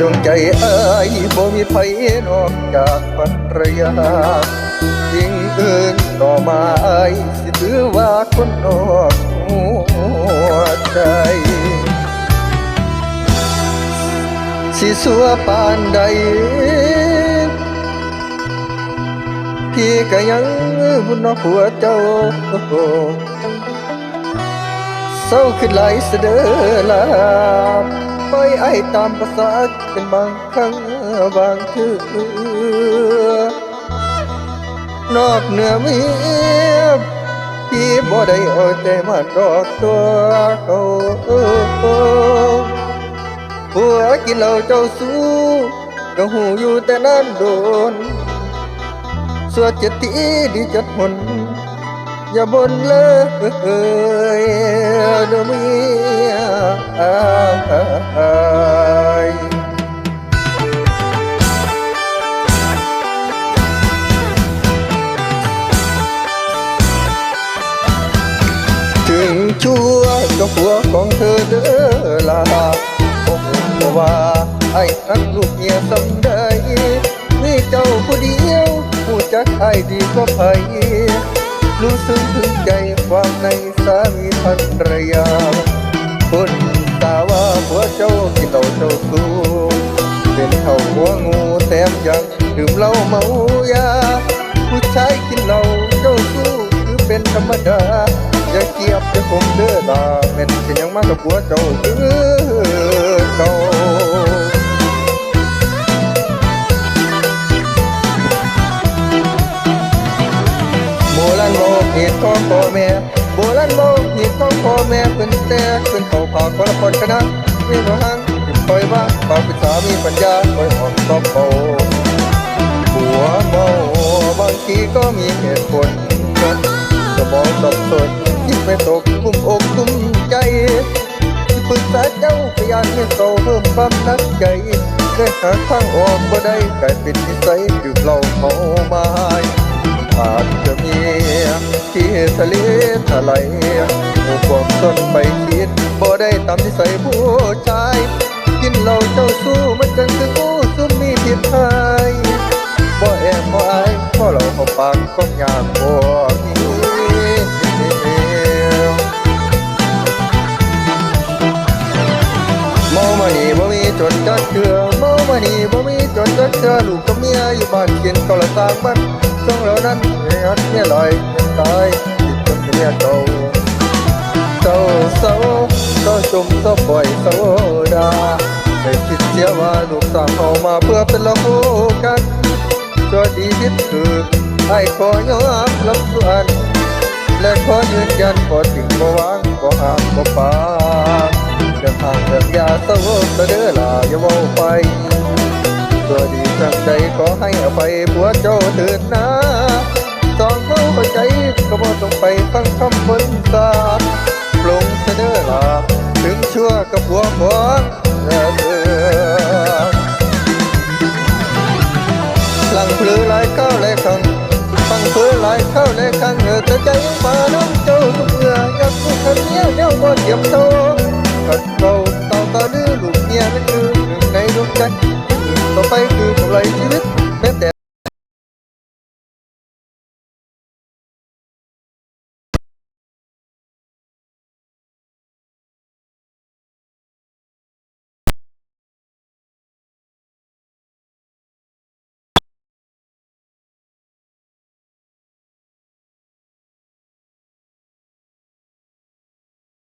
ดวงใจเอ้ยบ่มีไผนอกจากภรรยายิ่งอื่นต่อมาไอ้สิถือว่าคนนอกหัวใจสิสัวปานใด พี่ก็ยังบุญนอกหัวเจ้าเศร้าขึ้นหลายเสดอลา ไปไอ้ตามภาษาเป็นบางครั้งบางคือนอกเหนือมีพี่บ่ได้เอาใจมาดอกตัวเขาผัวกินเหล้าเจ้าสู้ก็หูอยู่แต่นั้นโดนสวดเจ็ดทีดีจัดหน อย่าบ่นเลยเด้อเมีถึงชั่วก็ผัวของเธอเด้อลาโอ้โหบ่ว่าไอ้รักลูกเมียสำได้มีเจ้าผู้เดียวผู้จักไอ้ดีกว่าไผ รู้สึกถึงใจความในสามีภรรยาคนตาว่าผัวเจ้ากินเหล้าเจ้าสูเป็นเท่าหัวงูแถมยังดื่มเหล้าเมายา ผู้ชายกินเหล้าเจ้าสู้คือเป็นธรรมดา อย่าเกียบจะคมเด้อลาแม่นเป็นหยังมากกับผัวเจ้าคือเก่า ราณบกเหตุของพ่อแม่โบราณบกเหตุของพ่อแม่เพิ่นแต่เพิ่นเขาผาคนละคนกันนะมีหนูหังที่คอยว่าปากเป็นสามีปัญญาคอยออนตอบโตหัวเมาบางทีก็มีเหตุผลสมองสับสนคิดไม่ตกกุ้มอกกุ้มใจที่ปรึกษาเจ้าพยายามให้โตเพิ่มความนักใจได้หาทางออกบ่ได้กลายเป็นนิสัยดื่มเหล้าเมาไม้ อาจจะมีที่ทะเลทลายผู้ความต้นไปคิดบ่ได้ตามนิสัยผู้ชาย กินเหล้าเจ้าสู้มันจังคืองูซุ่มมีผิดหายบ่แอบบ่อายเพราะเราเขาปากก็ยากบ่มีเมามานี่บ่มีจนจักเถื่อเมามานี่บ่มีจนจักเถื่อลูกกับเมียอยู่บ้านกินก็ละสร้างมัน ช่วงเหล่านั้นเมียเมียลอยเป็นตายติดจนเมียเก่าเศร้าเศร้าเศร้าจมเศร้าปล่อยเศร้าดาไม่คิดเสียว่าลูกสาวเขามาเพื่อเป็นละคู่กันตัวดีพิษคือไอ้ขอยอมรับส่วนและขอยืนยันบ่ถึงบ่วางบ่ห้ามบ่ปาเดินทางเดินยาเศร้าเสด้อลาอย่าเว้าไป ตัวดีจังใจขอให้อภัยผัวเจ้าเถิดนะสองเข้าใจก็บ่ต้องไปฟังคำบนสาปลงเสนอลาถึงชั่วกับผัวของเธอหลังเพลือหลายเข้าหลายครั้งฟังเพลือหลายเข้าหลายครั้งเออใจมา ต่าตาดื้อลูกเมียนั่นคือหนึ่งในดวงใจ ต่อไปคือกำไรชีวิต